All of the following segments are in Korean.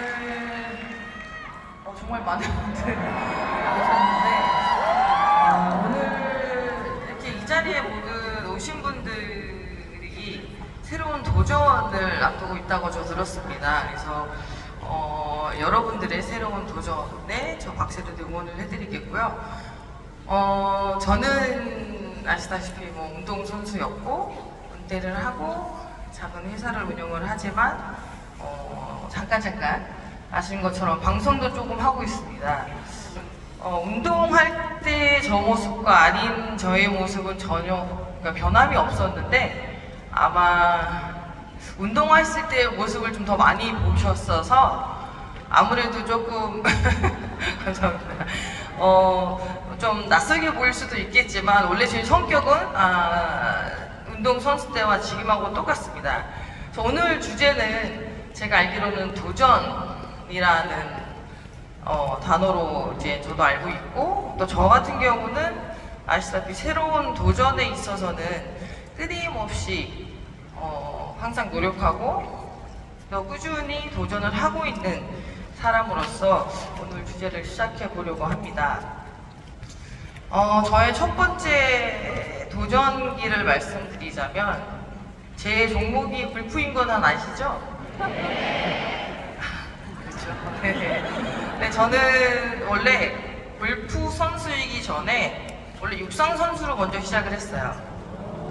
오늘 어, 정말 많은 분들이 오셨는데 어, 오늘 이렇게 이 자리에 모든 오신 분들이 새로운 도전을 앞두고 있다고 저 들었습니다. 그래서 어, 여러분들의 새로운 도전에 저 박세도 응원을 해드리겠고요. 어, 저는 아시다시피 뭐 운동선수였고 은퇴를 하고 작은 회사를 운영을 하지만 어, 잠깐 잠깐 아시는 것처럼 방송도 조금 하고 있습니다. 어, 운동할 때 저 모습과 아닌 저의 모습은 전혀 그러니까 변함이 없었는데 아마 운동했을 때의 모습을 좀 더 많이 보셨어서 아무래도 조금 감사합니다. 어, 좀 낯설게 보일 수도 있겠지만 원래 제 성격은 아, 운동 선수 때와 지금하고 똑같습니다. 오늘 주제는 제가 알기로는 도전이라는 어, 단어로 이제 저도 알고 있고 또 저 같은 경우는 아시다시피 새로운 도전에 있어서는 끊임없이 어, 항상 노력하고 또 꾸준히 도전을 하고 있는 사람으로서 오늘 주제를 시작해 보려고 합니다. 어, 저의 첫 번째 도전기를 말씀드리자면 제 종목이 불프인 건 아시죠? 그렇죠. 네. 네, 저는 원래 골프 선수이기 전에 원래 육상 선수로 먼저 시작을 했어요.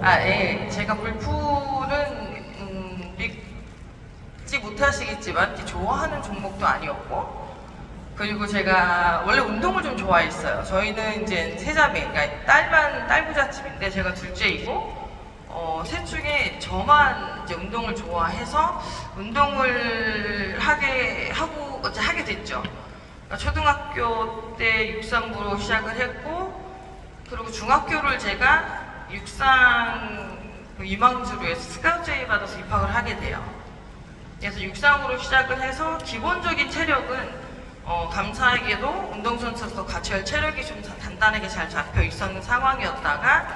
아, 예. 제가 골프는 음, 믿지 못하시겠지만 좋아하는 종목도 아니었고 그리고 제가 원래 운동을 좀 좋아했어요. 저희는 이제 세자매, 그러니까 딸만 딸부잣집인데 제가 둘째이고 어, 셋 중에 저만 이제 운동을 좋아해서 운동을 하게 하고 어째 하게 됐죠. 그러니까 초등학교 때 육상부로 시작을 했고 그리고 중학교를 제가 육상 그 유망주로 해서 스카우트 제의 받아서 입학을 하게 돼요. 그래서 육상으로 시작을 해서 기본적인 체력은 어, 감사하게도 운동선수로서 갖춰야 할 체력이 좀 자- 단단하게 잘 잡혀 있었는 상황이었다가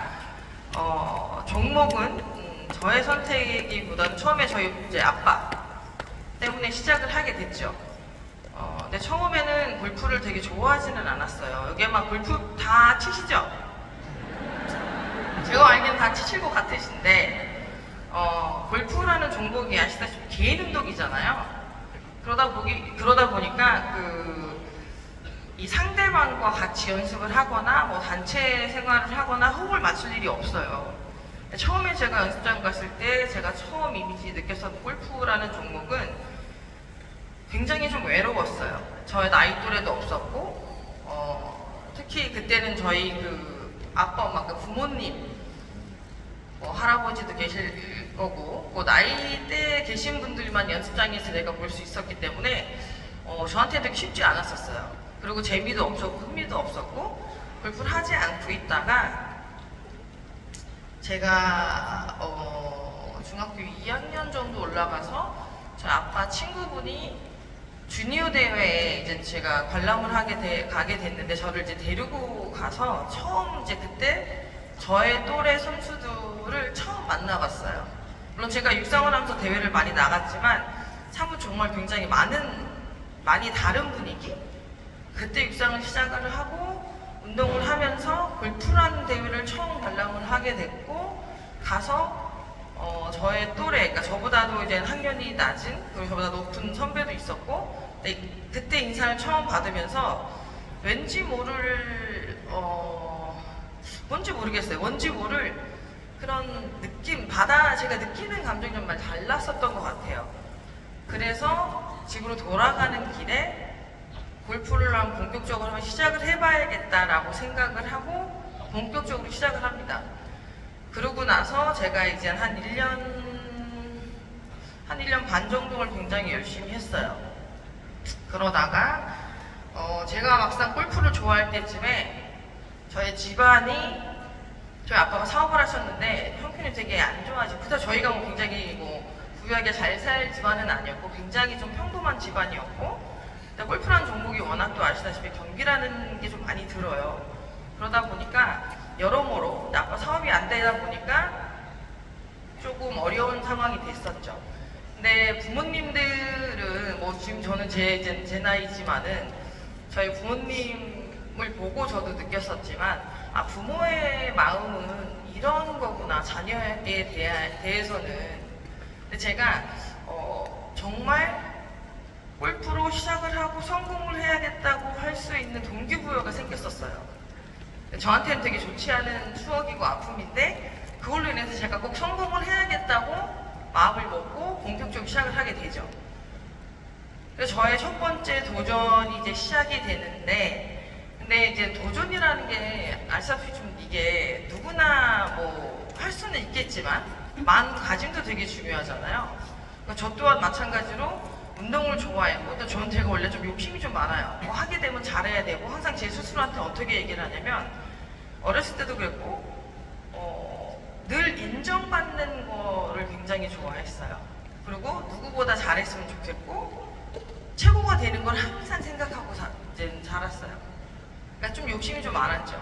어, 종목은 음, 저의 선택이기보다는 처음에 저희 이제 아빠 때문에 시작을 하게 됐죠. 어, 근데 처음에는 골프를 되게 좋아하지는 않았어요. 여기 막 골프 다 치시죠? 제가 알기엔 다 치실 것 같으신데 어, 골프라는 종목이 아시다시피 개인 운동이잖아요. 그러다 보기 그러다 보니까 그 이 상대방과 같이 연습을 하거나 뭐 단체 생활을 하거나 호흡을 맞출 일이 없어요. 처음에 제가 연습장 갔을 때 제가 처음 이미지 느꼈던 골프라는 종목은 굉장히 좀 외로웠어요. 저의 나이 또래도 없었고, 어, 특히 그때는 저희 그 아빠, 엄마, 그 부모님, 뭐 할아버지도 계실 거고, 뭐 나이대 계신 분들만 연습장에서 내가 볼 수 있었기 때문에 어, 저한테도 쉽지 않았었어요. 그리고 재미도 없었고 흥미도 없었고 골프를 하지 않고 있다가 제가 어, 중학교 2학년 정도 올라가서 저희 아빠 친구분이 주니어 대회에 이제 제가 관람을 하게 돼, 가게 됐는데 저를 이제 데리고 가서 처음 이제 그때 저의 또래 선수들을 처음 만나봤어요. 물론 제가 육상을 하면서 대회를 많이 나갔지만 사뭇 정말 굉장히 많은 많이 다른 분위기? 그때 육상을 시작을 하고 운동을 하면서 골프라는 대회를 처음 관람을 하게 됐고 가서 어, 저의 또래, 그러니까 저보다도 이제 학년이 낮은 그리고 저보다 높은 선배도 있었고 그때 인사를 처음 받으면서 왠지 모를 어, 뭔지 모르겠어요. 뭔지 모를 그런 느낌, 바다 제가 느끼는 감정이 정말 달랐었던 것 같아요. 그래서 집으로 돌아가는 길에 골프를 한번 본격적으로 시작을 해봐야겠다라고 생각을 하고 본격적으로 시작을 합니다. 그러고 나서 제가 이제 한 1년, 한 1년 반 정도를 굉장히 열심히 했어요. 그러다가, 어, 제가 막상 골프를 좋아할 때쯤에 저희 집안이, 저희 아빠가 사업을 하셨는데 형편이 되게 안 좋아지고, 그다 저희가 뭐 굉장히 뭐 부유하게 잘 살 집안은 아니었고, 굉장히 좀 평범한 집안이었고, 종목이 워낙 또 아시다시피 경기라는 게 좀 많이 들어요. 그러다 보니까 여러모로 아빠 사업이 안 되다 보니까 조금 어려운 상황이 됐었죠. 근데 부모님들은 뭐 지금 저는 제, 제, 제 나이지만은 저희 부모님을 보고 저도 느꼈었지만 아 부모의 마음은 이런 거구나 자녀에 대해, 대해서는 근데 제가 어, 정말 골프로 시작을 하고 성공을 해야겠다고 할 수 있는 동기부여가 생겼었어요. 저한테는 되게 좋지 않은 추억이고 아픔인데 그걸로 인해서 제가 꼭 성공을 해야겠다고 마음을 먹고 본격적으로 시작을 하게 되죠. 그래서 저의 첫 번째 도전이 이제 시작이 되는데 근데 이제 도전이라는 게 알다시피 좀 이게 누구나 뭐 할 수는 있겠지만 마음가짐도 되게 중요하잖아요. 그러니까 저 또한 마찬가지로 운동을 좋아했고 또 저는 제가 원래 좀 욕심이 좀 많아요. 뭐 하게 되면 잘해야 되고 항상 제 스스로한테 어떻게 얘기를 하냐면 어렸을 때도 그랬고 어, 늘 인정받는 거를 굉장히 좋아했어요. 그리고 누구보다 잘했으면 좋겠고 최고가 되는 걸 항상 생각하고 사, 이제 자랐어요. 그러니까 좀 욕심이 좀 많았죠.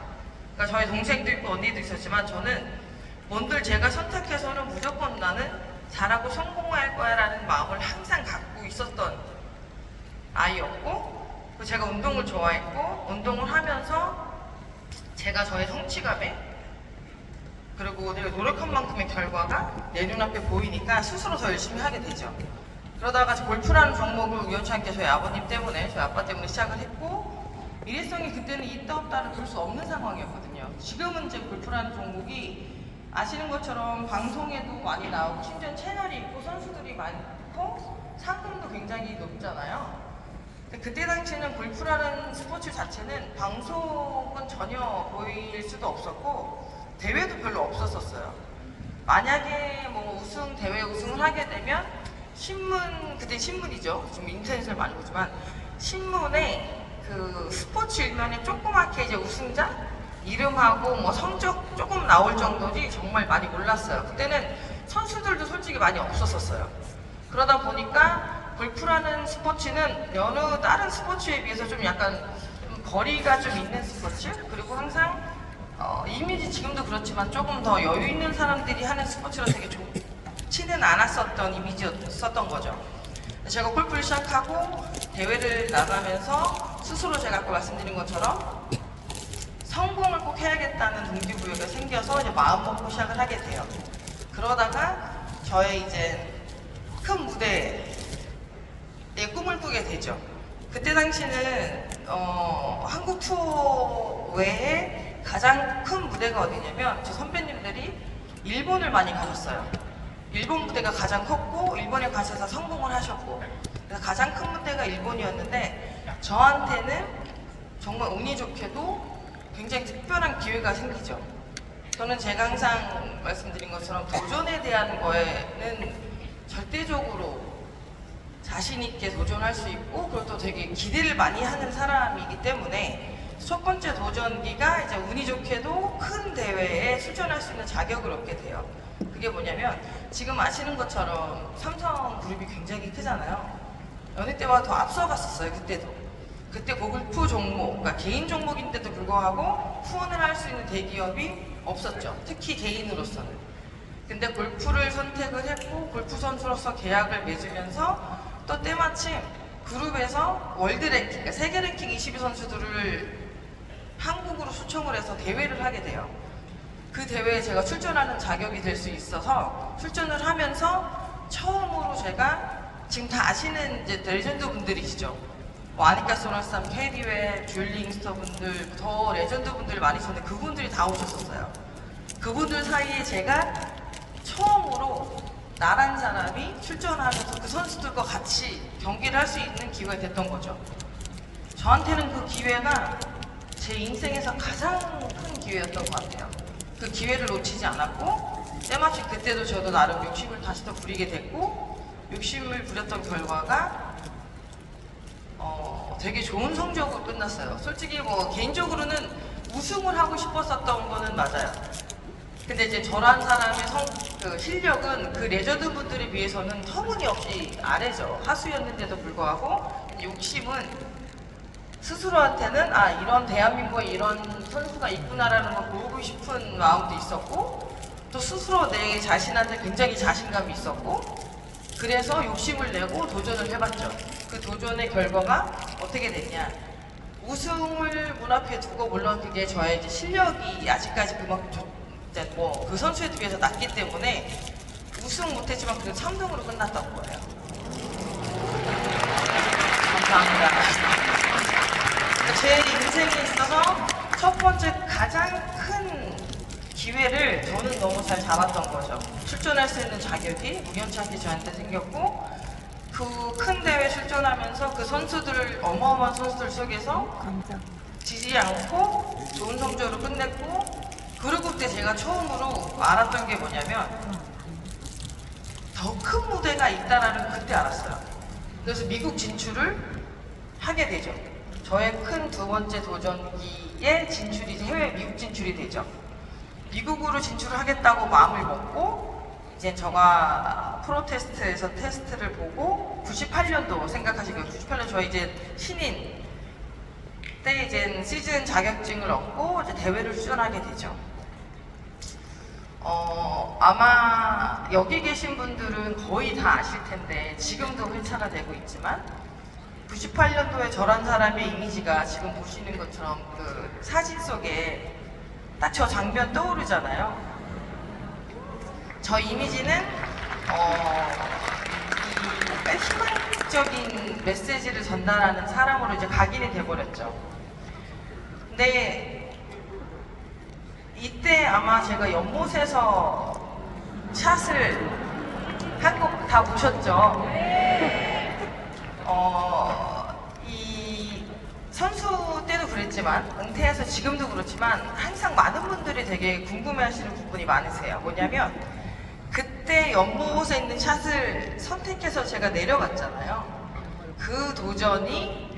그러니까 저희 동생도 있고 언니도 있었지만 저는 뭔들 제가 선택해서는 무조건 나는 잘하고 성공할 거야 라는 마음을 항상 갖고 있었던 아이였고 제가 운동을 좋아했고 운동을 하면서 제가 저의 성취감에 그리고 내가 노력한 만큼의 결과가 내 눈앞에 보이니까 스스로 더 열심히 하게 되죠. 그러다가 골프라는 종목을 우연찮게 저희 아버님 때문에 저희 아빠 때문에 시작을 했고 일회성이 그때는 있다 없다를 볼수 없는 상황이었거든요. 지금은 이제 골프라는 종목이 아시는 것처럼 방송에도 많이 나오고 심지어 채널이 있고 선수들이 많고 상금도 굉장히 높잖아요. 그때 당시에는 골프라는 스포츠 자체는 방송은 전혀 보일 수도 없었고 대회도 별로 없었었어요. 만약에 뭐 우승 대회 우승을 하게 되면 신문 그때 신문이죠. 지금 인터넷을 많이 보지만 신문에 그 스포츠 일면에 조그맣게 이제 우승자 이름하고 뭐 성적 조금 나올 정도지 정말 많이 몰랐어요. 그때는 선수들도 솔직히 많이 없었었어요. 그러다 보니까 골프라는 스포츠는 여느 다른 스포츠에 비해서 좀 약간 좀 거리가 좀 있는 스포츠 그리고 항상 어, 이미지 지금도 그렇지만 조금 더 여유 있는 사람들이 하는 스포츠로 되게 좋지는 않았었던 이미지였었던 거죠. 제가 골프를 시작하고 대회를 나가면서 스스로 제가 아까 말씀드린 것처럼 성공을 꼭 해야겠다는 동기부여가 생겨서 이제 마음 먹고 시작을 하게 돼요. 그러다가 저의 이제 큰 무대에 꿈을 꾸게 되죠. 그때 당시는 어, 한국 투어 외에 가장 큰 무대가 어디냐면 저 선배님들이 일본을 많이 가셨어요. 일본 무대가 가장 컸고 일본에 가셔서 성공을 하셨고 그래서 가장 큰 무대가 일본이었는데 저한테는 정말 운이 좋게도 굉장히 특별한 기회가 생기죠. 저는 제가 항상 말씀드린 것처럼 도전에 대한 거에는 절대적으로 자신 있게 도전할 수 있고 그리고 또 되게 기대를 많이 하는 사람이기 때문에 첫 번째 도전기가 이제 운이 좋게도 큰 대회에 출전할 수 있는 자격을 얻게 돼요. 그게 뭐냐면 지금 아시는 것처럼 삼성 그룹이 굉장히 크잖아요. 어느 때보다 더 앞서갔었어요. 그때도. 그때 골프 종목, 그러니까 개인 종목인데도 불구하고 후원을 할 수 있는 대기업이 없었죠. 특히 개인으로서는. 근데 골프를 선택을 했고 골프 선수로서 계약을 맺으면서 또 때마침 그룹에서 월드 랭킹, 그러니까 세계 랭킹 22 선수들을 한국으로 초청을 해서 대회를 하게 돼요. 그 대회에 제가 출전하는 자격이 될 수 있어서 출전을 하면서 처음으로 제가 지금 다 아시는 이제 레전드 분들이시죠. 뭐 아니카 소나쌈, 캐리웰, 듀링스터 분들, 더 레전드 분들 많이 있었는데 그분들이 다 오셨었어요. 그분들 사이에 제가 처음으로 나란 사람이 출전하면서 그 선수들과 같이 경기를 할 수 있는 기회가 됐던 거죠. 저한테는 그 기회가 제 인생에서 가장 큰 기회였던 것 같아요. 그 기회를 놓치지 않았고 때마침 그때도 저도 나름 욕심을 다시 더 부리게 됐고 욕심을 부렸던 결과가 어, 되게 좋은 성적으로 끝났어요. 솔직히 뭐 개인적으로는 우승을 하고 싶었었던 거는 맞아요. 근데 이제 저란 사람의 성, 그 실력은 그 레전드 분들에 비해서는 터무니없이 아래죠. 하수였는데도 불구하고 욕심은 스스로한테는 아 이런 대한민국에 이런 선수가 있구나라는 걸 보고 싶은 마음도 있었고 또 스스로 내 자신한테 굉장히 자신감이 있었고 그래서 욕심을 내고 도전을 해봤죠. 그 도전의 결과가 어떻게 됐냐? 우승을 문 앞에 두고 물론 그게 저의 이제 실력이 아직까지 그만큼 뭐 그 선수에 비해서 낮기 때문에 우승 못했지만 그래도 3등으로 끝났던 거예요. 감사합니다. 제 인생에 있어서 첫 번째 가장 큰 기회를 저는 너무 잘 잡았던 거죠. 출전할 수 있는 자격이 우연찮게 저한테 생겼고 그 큰 대회 출전하면서 그 선수들 어마어마한 선수들 속에서 지지 않고 좋은 성적으로 끝냈고 그리고 그때 제가 처음으로 알았던 게 뭐냐면 더 큰 무대가 있다라는 걸 그때 알았어요. 그래서 미국 진출을 하게 되죠. 저의 큰 두 번째 도전기에 진출이 해외 미국 진출이 되죠. 미국으로 진출을 하겠다고 마음을 먹고 이제 저가 프로테스트에서 테스트를 보고 98년도 생각하시고요. 98년 저희 이제 신인 때 이제 시즌 자격증을 얻고 이제 대회를 출전하게 되죠. 어, 아마 여기 계신 분들은 거의 다 아실 텐데 지금도 회차가 되고 있지만 98년도에 저란 사람의 이미지가 지금 보시는 것처럼 그 사진 속에 딱 저 장면 떠오르잖아요. 저 이미지는 어, 이 희망적인 메시지를 전달하는 사람으로 이제 각인이 돼버렸죠. 근데 이때 아마 제가 연못에서 샷을 한거다 보셨죠? 어, 이 선수 때도 그랬지만 은퇴해서 지금도 그렇지만 항상 많은 분들이 되게 궁금해하시는 부분이 많으세요. 뭐냐면 그때 연못에 있는 샷을 선택해서 제가 내려갔잖아요. 그 도전이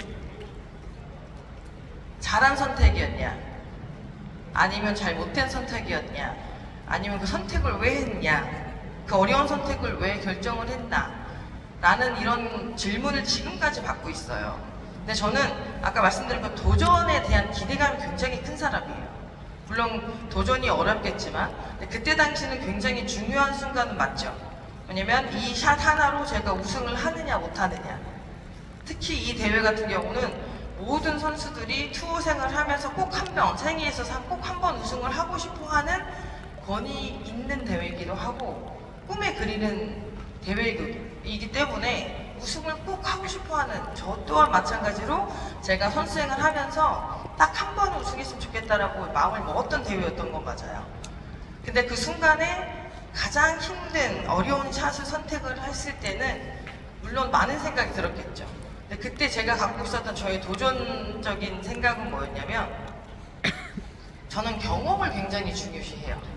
잘한 선택이었냐? 아니면 잘 못된 선택이었냐? 아니면 그 선택을 왜 했냐? 그 어려운 선택을 왜 결정을 했나? 라는 이런 질문을 지금까지 받고 있어요. 근데 저는 아까 말씀드린 그 도전에 대한 기대감이 굉장히 큰 사람이에요. 물론 도전이 어렵겠지만 그때 당시는 굉장히 중요한 순간은 맞죠. 왜냐면 이 샷 하나로 제가 우승을 하느냐 못하느냐. 특히 이 대회 같은 경우는 모든 선수들이 투어 생활을 하면서 꼭 한 명, 생애에서 꼭 한 번 우승을 하고 싶어 하는 권위 있는 대회이기도 하고 꿈에 그리는 대회이기 때문에 우승을 꼭 하고 싶어 하는 저 또한 마찬가지로 제가 선수생을 하면서 딱 한번 우승했으면 좋겠다라고 마음을 먹었던 대회였던 건 맞아요. 근데 그 순간에 가장 힘든 어려운 샷을 선택을 했을 때는 물론 많은 생각이 들었겠죠. 근데 그때 제가 갖고 있었던 저의 도전적인 생각은 뭐였냐면 저는 경험을 굉장히 중요시해요.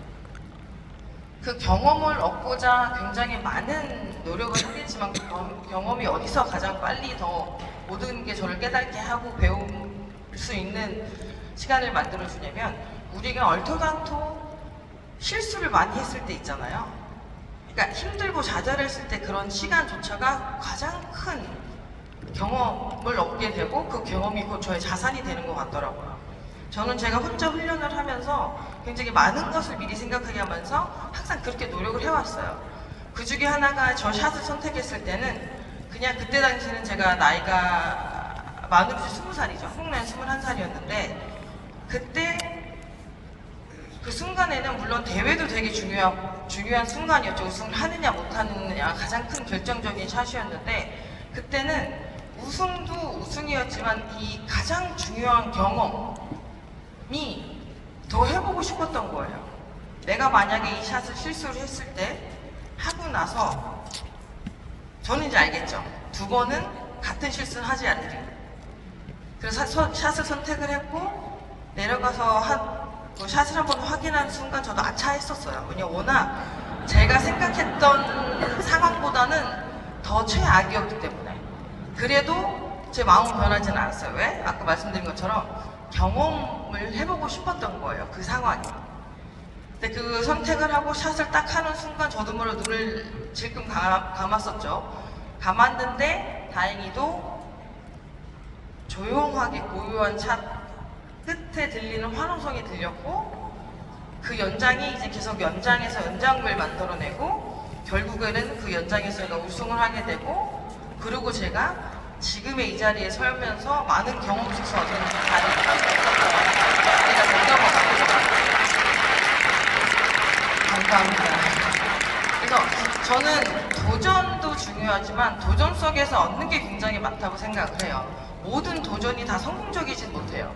그 경험을 얻고자 굉장히 많은 노력을 하겠지만 그 경- 경험이 어디서 가장 빨리 더 모든 게 저를 깨닫게 하고 배울 수 있는 시간을 만들어 주냐면 우리가 얼토당토 실수를 많이 했을 때 있잖아요. 그러니까 힘들고 좌절했을 때 그런 시간조차가 가장 큰 경험을 얻게 되고 그 경험이 곧 저의 자산이 되는 것 같더라고요. 저는 제가 혼자 훈련을 하면서 굉장히 많은 것을 미리 생각하게 하면서 항상 그렇게 노력을 해왔어요. 그 중에 하나가 저 샷을 선택했을 때는 그냥 그때 당시는 제가 나이가 만으로 스무 살이죠. 한국 나이 스물한 살이었는데 그때 그 순간에는 물론 대회도 되게 중요한, 중요한 순간이었죠. 우승을 하느냐 못하느냐 가장 큰 결정적인 샷이었는데 그때는 우승도 우승이었지만 이 가장 중요한 경험이 더 해보고 싶었던 거예요. 내가 만약에 이 샷을 실수를 했을 때 하고 나서 저는 이제 알겠죠. 두 번은 같은 실수를 하지 않으리. 그래서 사- 샷을 선택을 했고 내려가서 한, 뭐 샷을 한번 확인하는 순간 저도 아차했었어요. 왜냐 워낙 제가 생각했던 상황보다는 더 최악이었기 때문에. 그래도 제 마음은 변하지는 않았어요. 왜? 아까 말씀드린 것처럼 경험 을 해보고 싶었던 거예요. 그 상황이. 근데 그 선택을 하고 샷을 딱 하는 순간 저도 모르 눈을 질끔 감- 감았었죠. 감았는데 다행히도 조용하게 고요한 샷 끝에 들리는 환호성이 들렸고 그 연장이 이제 계속 연장해서 연장을 만들어내고 결국에는 그 연장에서 제가 우승을 하게 되고 그리고 제가 지금의 이 자리에 서면서 많은 경험 속에서 저는 많이 내가 경험하고 감사합니다. 그래서 저는 도전도 중요하지만 도전 속에서 얻는 게 굉장히 많다고 생각을 해요. 모든 도전이 다 성공적이진 못해요.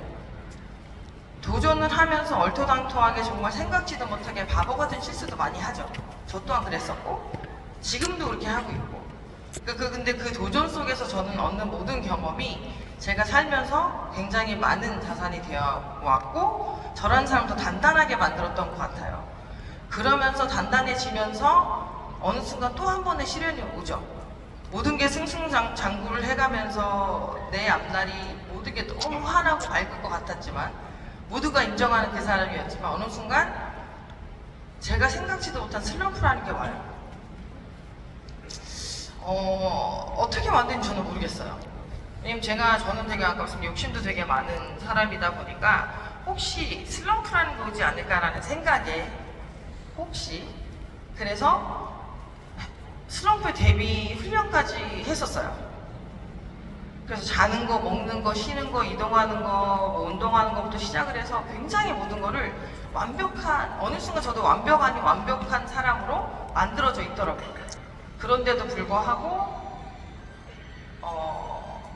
도전을 하면서 얼토당토하게 정말 생각지도 못하게 바보 같은 실수도 많이 하죠. 저 또한 그랬었고 지금도 그렇게 하고 있고. 그, 그 근데 그 도전 속에서 저는 얻는 모든 경험이 제가 살면서 굉장히 많은 자산이 되어 왔고 저런 사람도 단단하게 만들었던 것 같아요. 그러면서 단단해지면서 어느 순간 또 한 번의 시련이 오죠. 모든 게 승승장구를 해가면서 내 앞날이 모든 게 너무 환하고 밝을 것 같았지만 모두가 인정하는 그 사람이었지만 어느 순간 제가 생각지도 못한 슬럼프라는 게 와요. 어, 어떻게 만든지 저는 모르겠어요. 왜냐면 제가 저는 되게 아까 말씀 욕심도 되게 많은 사람이다 보니까 혹시 슬럼프라는 게 오지 않을까라는 생각에 혹시 그래서 슬럼프 대비 훈련까지 했었어요. 그래서 자는 거, 먹는 거, 쉬는 거, 이동하는 거, 뭐 운동하는 것부터 시작을 해서 굉장히 모든 거를 완벽한 어느 순간 저도 완벽 아닌 완벽한 사람으로 만들어져 있더라고요. 그런데도 불구하고 어,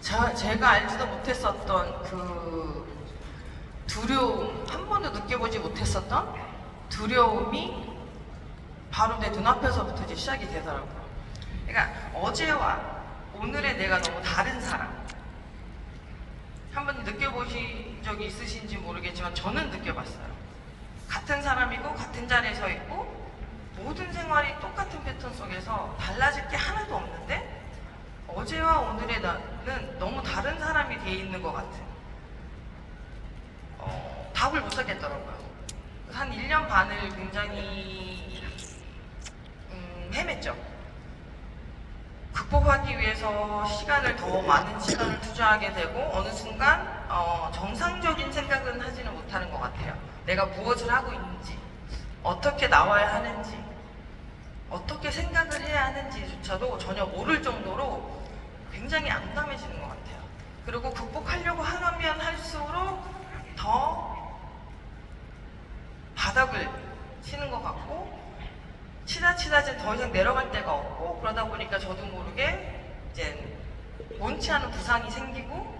저- 제가 알지도 못했었던 그 두려움 한 번도 느껴보지 못했었던 두려움이 바로 내 눈앞에서부터 이제 시작이 되더라고요. 그러니까 어제와 오늘의 내가 너무 다른 사람. 한번 느껴보신 적이 있으신지 모르겠지만 저는 느껴봤어요. 같은 사람이고 같은 자리에 서 있고 모든 생활이 똑같은 패턴 속에서 달라질 게 하나도 없는데 어제와 오늘의 나는 너무 다른 사람이 돼 있는 것 같은 어, 답을 못 찾겠더라고요. 한 1년 반을 굉장히 음, 헤맸죠. 극복하기 위해서 시간을 더 많은 시간을 투자하게 되고 어느 순간 어, 정상적인 생각은 하지는 못하는 것 같아요. 내가 무엇을 하고 있는지, 어떻게 나와야 하는지, 어떻게 생각을 해야 하는지조차도 전혀 모를 정도로 굉장히 암담해지는 것 같아요. 그리고 극복하려고 하면 할수록 더 바닥을 치는 것 같고 치다 치다 이제 더 이상 내려갈 데가 없고 그러다 보니까 저도 모르게 이제 원치 않은 부상이 생기고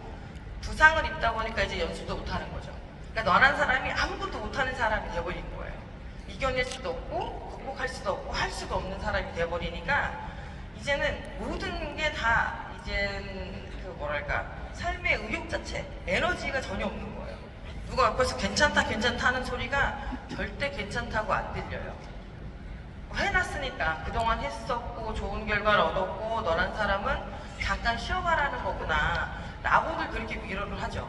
부상을 입다 보니까 이제 연습도 못하는 거죠. 그러니까 너란 사람이 아무것도 못하는 사람이 돼버린 거예요. 이겨낼 수도 없고 극복할 수도 없고 할 수도 없는 사람이 돼버리니까 이제는 모든 게 다 이제는 그 뭐랄까 삶의 의욕 자체 에너지가 전혀 없는 거예요. 누가 옆에서 괜찮다 괜찮다 하는 소리가 절대 괜찮다고 안 들려요. 해놨으니까 그동안 했었고 좋은 결과를 얻었고 너란 사람은 잠깐 쉬어가라는 거구나 라고들 그렇게 위로를 하죠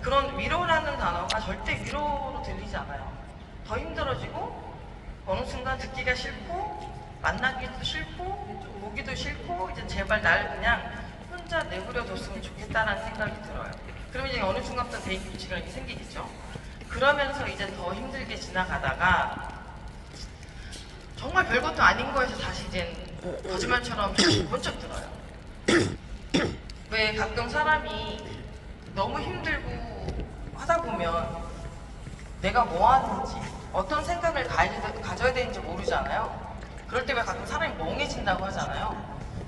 그런 위로라는 단어가 절대 위로로 들리지 않아요 더 힘들어지고 어느 순간 듣기가 싫고 만나기도 싫고 보기도 싫고 이제 제발 날 그냥 혼자 내버려 뒀으면 좋겠다라는 생각이 들어요 그러면 이제 어느 순간부터 대인 규칙이 생기겠죠 그러면서 이제 더 힘들게 지나가다가 정말 별것도 아닌 거에서 다시 이젠 거짓말처럼 번쩍 들어요. 왜 가끔 사람이 너무 힘들고 하다 보면 내가 뭐 하는지 어떤 생각을 가져야 되는지 모르잖아요. 그럴 때 왜 가끔 사람이 멍해진다고 하잖아요.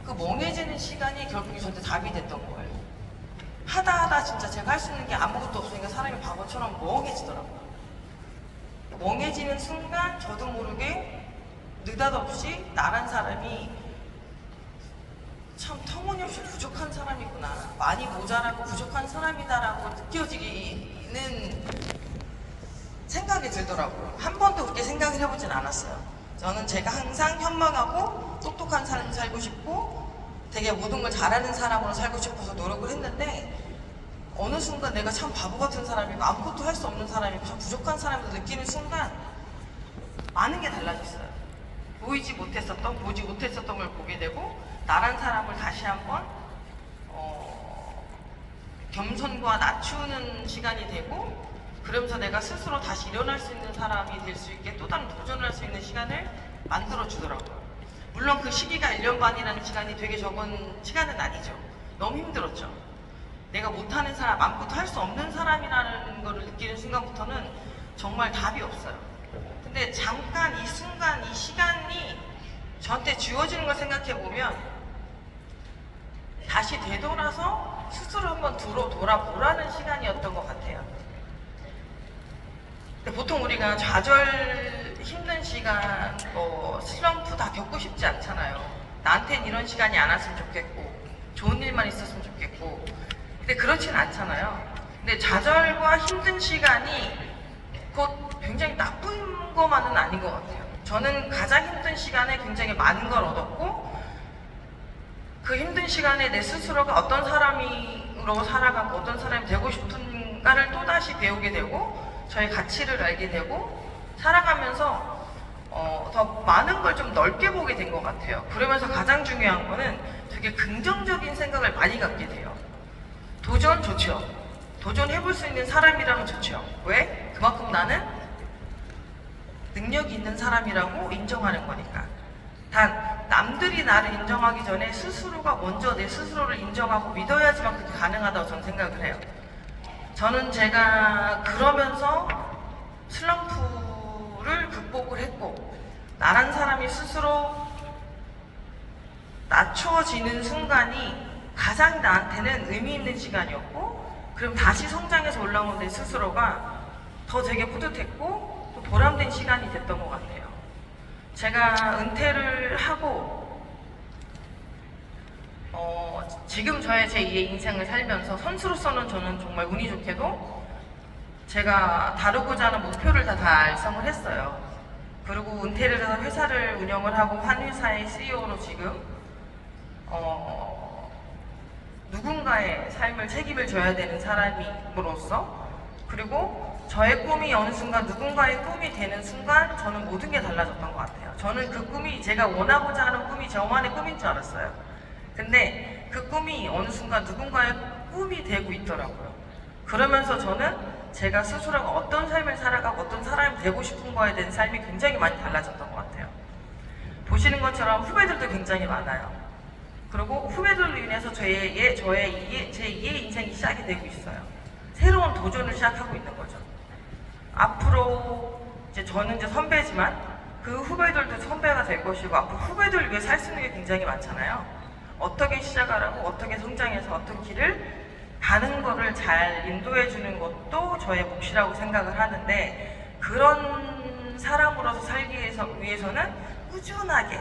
그 멍해지는 시간이 결국에 저한테 답이 됐던 거예요. 하다 하다 진짜 제가 할 수 있는 게 아무것도 없으니까 사람이 바보처럼 멍해지더라고요. 멍해지는 순간 저도 모르게 느닷없이 나란 사람이 참 터무니없이 부족한 사람이구나. 많이 모자라고 부족한 사람이다라고 느껴지는 생각이 들더라고요. 한 번도 그렇게 생각을 해보진 않았어요. 저는 제가 항상 현명하고 똑똑한 삶 살고 싶고 되게 모든 걸 잘하는 사람으로 살고 싶어서 노력을 했는데 어느 순간 내가 참 바보 같은 사람이고 아무것도 할 수 없는 사람이고 참 부족한 사람이고 느끼는 순간 많은 게 달라졌어요. 보이지 못했었던, 보지 못했었던 걸 보게 되고 나란 사람을 다시 한번 어, 겸손과 낮추는 시간이 되고 그러면서 내가 스스로 다시 일어날 수 있는 사람이 될 수 있게 또 다른 도전을 할수 있는 시간을 만들어 주더라고요. 물론 그 시기가 1년 반이라는 시간이 되게 적은 시간은 아니죠. 너무 힘들었죠. 내가 못하는 사람, 아무것도 할 수 없는 사람이라는 걸 느끼는 순간부터는 정말 답이 없어요. 근데 잠깐 이 순간, 이 시간이 저한테 주어지는 걸 생각해 보면 다시 되돌아서 스스로 한번 들어 돌아보라는 시간이었던 것 같아요. 보통 우리가 좌절 힘든 시간, 뭐 슬럼프 다 겪고 싶지 않잖아요. 나한텐 이런 시간이 안 왔으면 좋겠고, 좋은 일만 있었으면 좋겠고. 근데 그렇진 않잖아요. 근데 좌절과 힘든 시간이 곧 굉장히 나쁜 것만은 아닌 것 같아요. 저는 가장 힘든 시간에 굉장히 많은 걸 얻었고, 그 힘든 시간에 내 스스로가 어떤 사람으로 살아가고 어떤 사람이 되고 싶은가를 또다시 배우게 되고 저의 가치를 알게 되고 살아가면서 어, 더 많은 걸 좀 넓게 보게 된 것 같아요. 그러면서 가장 중요한 거는 되게 긍정적인 생각을 많이 갖게 돼요. 도전 좋죠. 도전해볼 수 있는 사람이라면 좋죠. 왜? 그만큼 나는 능력이 있는 사람이라고 인정하는 거니까. 단 남들이 나를 인정하기 전에 스스로가 먼저 내 스스로를 인정하고 믿어야지만 그게 가능하다고 저는 생각을 해요. 저는 제가 그러면서 슬럼프를 극복을 했고 나란 사람이 스스로 낮춰지는 순간이 가장 나한테는 의미 있는 시간이었고 그럼 다시 성장해서 올라온 내 스스로가 더 되게 뿌듯했고 또 보람된 시간이 됐던 것 같아요. 제가 은퇴를 하고 어, 지금 저의 제2의 인생을 살면서 선수로서는 저는 정말 운이 좋게도 제가 다루고자 하는 목표를 다 달성을 했어요. 그리고 은퇴를 해서 회사를 운영을 하고 한 회사의 CEO로 지금 어, 누군가의 삶을 책임을 져야 되는 사람으로서 그리고 저의 꿈이 어느 순간 누군가의 꿈이 되는 순간 저는 모든 게 달라졌던 것 같아요. 저는 그 꿈이 제가 원하고자 하는 꿈이 저만의 꿈인 줄 알았어요. 근데 그 꿈이 어느 순간 누군가의 꿈이 되고 있더라고요. 그러면서 저는 제가 스스로가 어떤 삶을 살아가고 어떤 사람이 되고 싶은 거에 대한 삶이 굉장히 많이 달라졌던 것 같아요. 보시는 것처럼 후배들도 굉장히 많아요. 그리고 후배들로 인해서 저의, 예, 저의 이해, 제 2의 인생이 시작이 되고 있어요. 새로운 도전을 시작하고 있는 거죠. 앞으로 이제 저는 이제 선배지만 그 후배들도 선배가 될 것이고 앞으로 후배들을 위해 살 수 있는 게 굉장히 많잖아요. 어떻게 시작하라고 어떻게 성장해서 어떤 길을 가는 거를 잘 인도해 주는 것도 저의 몫이라고 생각을 하는데 그런 사람으로서 살기 위해서, 위해서는 꾸준하게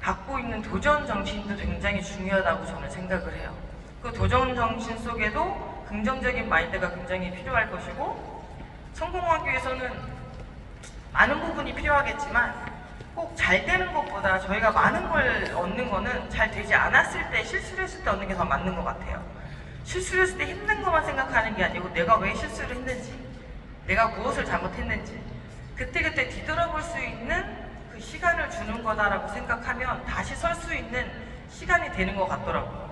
갖고 있는 도전 정신도 굉장히 중요하다고 저는 생각을 해요. 그 도전 정신 속에도 긍정적인 마인드가 굉장히 필요할 것이고 성공하기 위해서는 많은 부분이 필요하겠지만 꼭 잘 되는 것보다 저희가 많은 걸 얻는 거는 잘 되지 않았을 때 실수를 했을 때 얻는 게 더 맞는 것 같아요. 실수를 했을 때 힘든 것만 생각하는 게 아니고 내가 왜 실수를 했는지 내가 무엇을 잘못했는지 그때그때 뒤돌아볼 수 있는 그 시간을 주는 거다라고 생각하면 다시 설 수 있는 시간이 되는 것 같더라고요.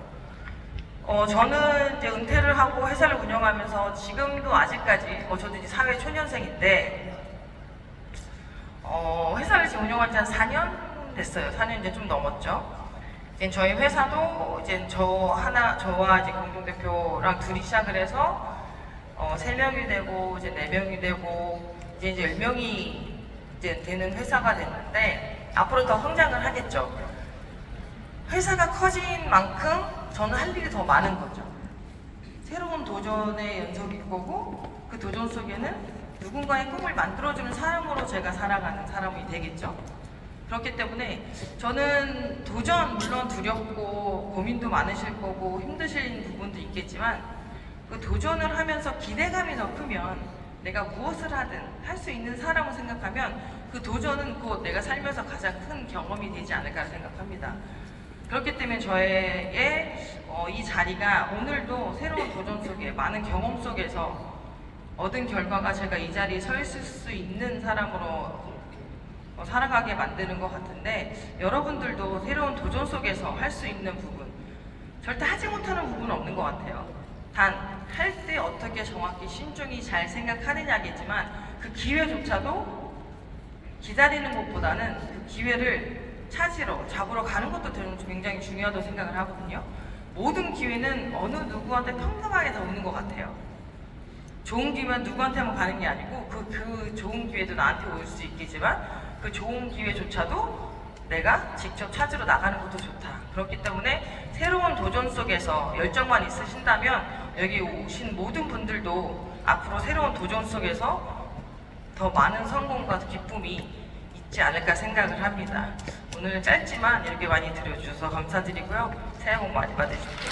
어, 저는 이제 은퇴를 하고 회사를 운영하면서 지금도 아직까지, 어, 저도 이제 사회 초년생인데, 어, 회사를 지금 운영한 지 한 4년 됐어요. 4년 이제 좀 넘었죠. 이제 저희 회사도 이제 저 하나, 저와 이제 공동대표랑 둘이 시작을 해서, 어, 3명이 되고, 이제 4명이 되고, 이제 이제 10명이 이제 되는 회사가 됐는데, 앞으로 더 성장을 하겠죠. 회사가 커진 만큼 저는 할 일이 더 많은 거죠. 새로운 도전의 연속일 거고 그 도전 속에는 누군가의 꿈을 만들어주는 사람으로 제가 살아가는 사람이 되겠죠. 그렇기 때문에 저는 도전 물론 두렵고 고민도 많으실 거고 힘드실 부분도 있겠지만 그 도전을 하면서 기대감이 더 크면 내가 무엇을 하든 할 수 있는 사람을 생각하면 그 도전은 곧 내가 살면서 가장 큰 경험이 되지 않을까 생각합니다. 그렇기 때문에 저의 어, 이 자리가 오늘도 새로운 도전 속에 많은 경험 속에서 얻은 결과가 제가 이 자리에 서 있을 수 있는 사람으로 어, 살아가게 만드는 것 같은데 여러분들도 새로운 도전 속에서 할 수 있는 부분 절대 하지 못하는 부분은 없는 것 같아요. 단 할 때 어떻게 정확히 신중히 잘 생각하느냐겠지만 그 기회조차도 기다리는 것보다는 그 기회를 찾으러, 잡으러 가는 것도 굉장히 중요하다고 생각을 하거든요. 모든 기회는 어느 누구한테 평범하게 다 오는 것 같아요. 좋은 기회는 누구한테만 가는 게 아니고 그, 그 좋은 기회도 나한테 올 수 있겠지만 그 좋은 기회조차도 내가 직접 찾으러 나가는 것도 좋다. 그렇기 때문에 새로운 도전 속에서 열정만 있으신다면 여기 오신 모든 분들도 앞으로 새로운 도전 속에서 더 많은 성공과 기쁨이 있지 않을까 생각을 합니다. 오늘 짧지만 이렇게 많이 들어주셔서 감사드리고요. 새해 복 많이 받으십시오.